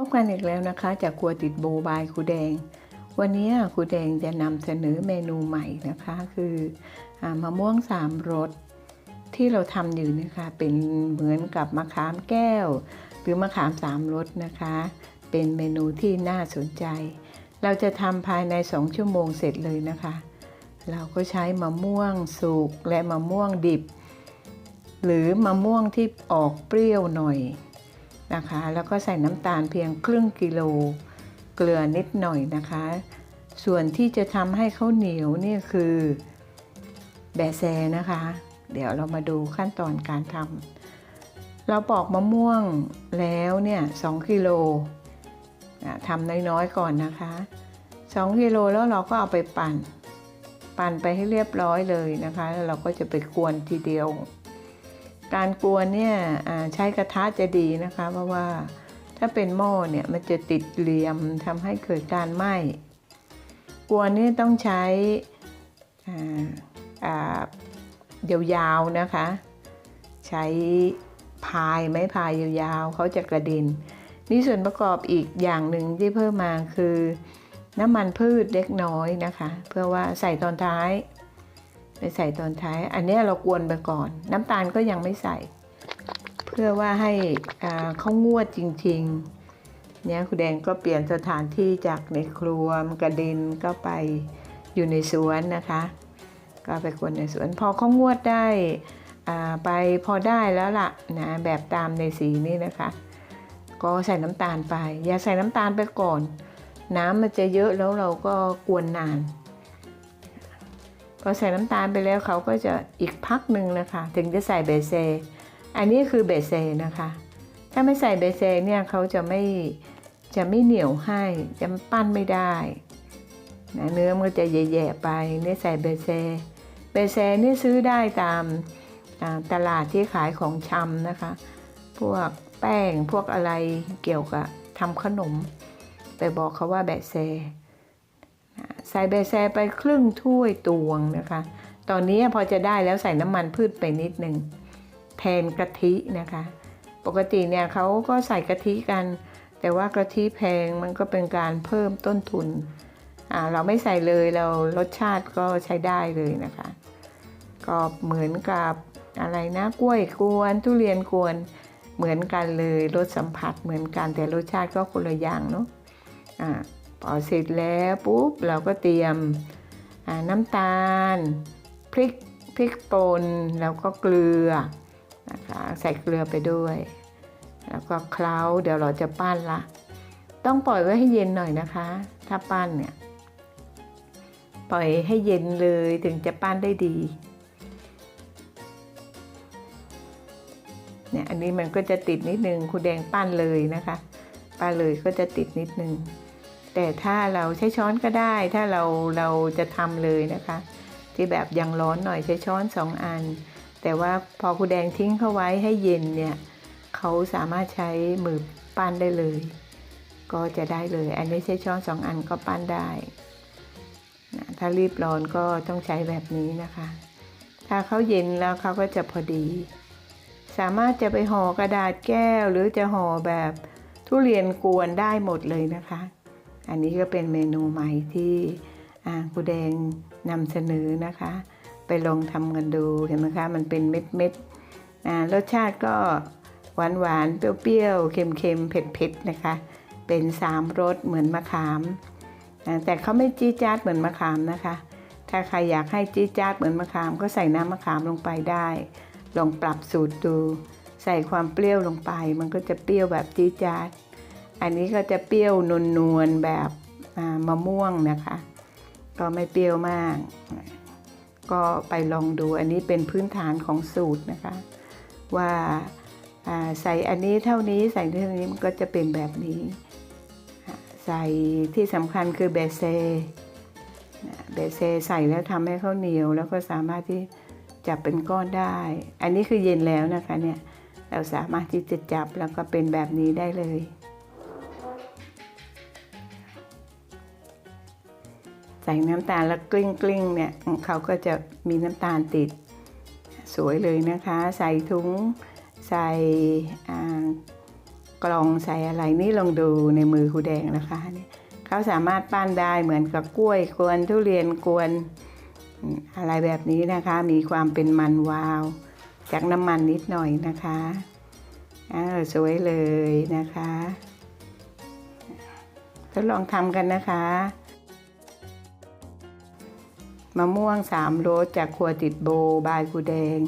พบกันอีกแล้วนะคะจากครัวติดโบบายครูแดง วันนี้ครูแดงจะนำเสนอเมนูใหม่นะคะ คืออมะม่วงสามรสที่เราทำอยู่นะคะ เป็นเหมือนกับมะขามแก้ว หรือมะขามสามรสนะคะ เป็นเมนูที่น่าสนใจ เราจะทำภายใน 2 ชั่วโมงเสร็จเลยนะคะ เราก็ใช้มะม่วงสุกและมะม่วงดิบ หรือมะม่วงที่ออกเปรี้ยวหน่อย นะคะ แล้วก็ใส่น้ำตาลเพียงครึ่งกิโล เกลือนิดหน่อยนะคะ ส่วนที่จะทำให้เขาเหนียวนี่คือแบะแซนะคะ เดี๋ยวเรามาดูขั้นตอนการทำเราปอกมะม่วงแล้วเนี่ยสองกิโลทำน้อยๆก่อนนะคะสองกิโลแล้วเราก็เอาไปปั่น ปั่นไปให้เรียบร้อยเลยนะคะ แล้วเราก็จะไปกวนทีเดียว การกวนเนี่ยใช้กระทะจะดีนะคะ เพราะว่าถ้าเป็นหม้อเนี่ยมันจะติดเหลี่ยมทำให้เกิดการไหม้กวนนี่ต้องใช้อ่าอ่ายาวๆนะคะ ใช้พายไม้พายยาวๆเขาจะกระเด็นนี่ส่วนประกอบอีกอย่างหนึ่งที่เพิ่มมาคือ น้ำมันพืชเล็กน้อยนะคะ เพื่อว่าใส่ตอนท้าย ไปใส่ตอนท้าย อันนี้เรากวนไปก่อน น้ำตาลก็ยังไม่ใส่ เพื่อว่าให้อ่าเขางวดจริงๆเนี่ยคุณแดงก็เปลี่ยนสถานที่จากในครัวกระเด็นก็ไปอยู่ในสวนนะคะ ก็ไปกวนในสวน พอเขางวดได้ไปพอได้แล้วล่ะนะแบบตามในสีนี้นะคะ ก็ใส่น้ำตาลไป อย่าใส่น้ำตาลไปก่อน น้ำมันจะเยอะแล้วเราก็กวนนาน พอใส่น้ำตาลไปแล้วเขาก็จะอีกพักหนึ่งนะคะ ถึงจะใส่เบเซ อันนี้คือเบเซนะคะ ถ้าไม่ใส่เบเซเนี่ยเขาจะไม่จะไม่เหนียวให้จะปั้นไม่ได้นะเนื้อมันก็จะแย่ๆไปนี่ใส่เบเซ เบเซนี่ซื้อได้ตามตลาดที่ขายของชำนะคะ พวกแป้งพวกอะไรเกี่ยวกับทำขนม ไปบอกเขาว่าแบะเซ ใส่เบแซไปครึ่งถ้วยตวงนะคะ ตอนนี้พอจะได้แล้วใส่น้ำมันพืชไปนิดหนึ่งแทนกะทินะคะ ปกติเนี่ยเขาก็ใส่กะทิกัน แต่ว่ากะทิแพงมันก็เป็นการเพิ่มต้นทุนเราไม่ใส่เลยเรารสชาติก็ใช้ได้เลยนะคะ ก็เหมือนกับอะไรนะกล้วยกวนทุเรียนกวนเหมือนกันเลยรสสัมผัสเหมือนกันแต่รสชาติก็คนละอย่างเนาะอ่า พอเสร็จแล้วปุ๊บเราก็เตรียมน้ำตาล พริกพริกป่นแล้วก็เกลือนะคะใส่เกลือไปด้วย แล้วก็เคล้าเดี๋ยวเราจะปั้นละต้องปล่อยไว้ให้เย็นหน่อยนะคะ ถ้าปั้นเนี่ยปล่อยให้เย็นเลยถึงจะปั้นได้ดีเนี่ยอันนี้มันก็จะติดนิดนึงคุณแดงปั้นเลยนะคะ ปั้นเลยก็จะติดนิดนึง แต่ถ้าเราใช้ช้อนก็ได้ ถ้าเราเราจะทำเลยนะคะ ที่แบบยังร้อนหน่อยใช้ช้อนสองอัน แต่ว่าพอคุณแดงทิ้งเข้าไว้ให้เย็นเนี่ยเขาสามารถใช้มือปั้นได้เลย ก็จะได้เลย อันนี้ใช้ช้อนสองอันก็ปั้นได้นะถ้ารีบร้อนก็ต้องใช้แบบนี้นะคะ ถ้าเขาเย็นแล้วเขาก็จะพอดี สามารถจะไปห่อกระดาษแก้วหรือจะห่อแบบทุเรียนกวนได้หมดเลยนะคะ อันนี้ก็เป็นเมนูใหม่ที่กูแดงนำเสนอนะคะ ไปลองทำกันดูเห็นไหมคะ มันเป็นเม็ดเม็ดรสชาติก็หวานหวานเปรี้ยวๆ เค็มเค็มเผ็ดเผ็ดนะคะ เป็นสามรสเหมือนมะขาม แต่เขาไม่จี้จ๊าดเหมือนมะขามนะคะ ถ้าใครอยากให้จี้จ๊าดเหมือนมะขาม ก็ใส่น้ำมะขามลงไปได้ ลองปรับสูตรดู ใส่ความเปรี้ยวลงไป มันก็จะเปรี้ยวแบบจี้จ๊าด อันนี้ก็จะเปรี้ยวนวลนวลแบบมะม่วงนะคะ ก็ไม่เปรี้ยวมาก ก็ไปลองดูอันนี้เป็นพื้นฐานของสูตรนะคะ ว่าใส่อันนี้เท่านี้ใส่เท่านี้มันก็จะเป็นแบบนี้ ใส่ที่สำคัญคือเบเซเบเซใส่แล้วทำให้เขาเหนียว แล้วก็สามารถที่จับเป็นก้อนได้ อันนี้คือเย็นแล้วนะคะเนี่ยเราสามารถที่จะจับแล้วก็เป็นแบบนี้ได้เลย ส่น้ำตาลแล้วกลิ้งกลิ้งเนี่ยเขาก็จะมีน้ำตาลติดสวยเลยนะคะ ใส่ถุงใส่กล่องใส่อะไรนี่ลองดูในมือครูแดงนะคะเนี่ยเขาสามารถปั้นได้เหมือนกับกล้วยกวนทุเรียนกวนอะไรแบบนี้นะคะ มีความเป็นมันวาว จากน้ำมันนิดหน่อยนะคะอ้าวสวยเลยนะคะทดลองทำกันนะคะ มะม่วงสามรสจากครัวติดโบบายครูแดง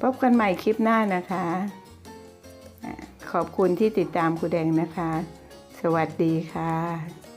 พบกันใหม่คลิปหน้านะคะ ขอบคุณที่ติดตามครูแดงนะคะ สวัสดีค่ะ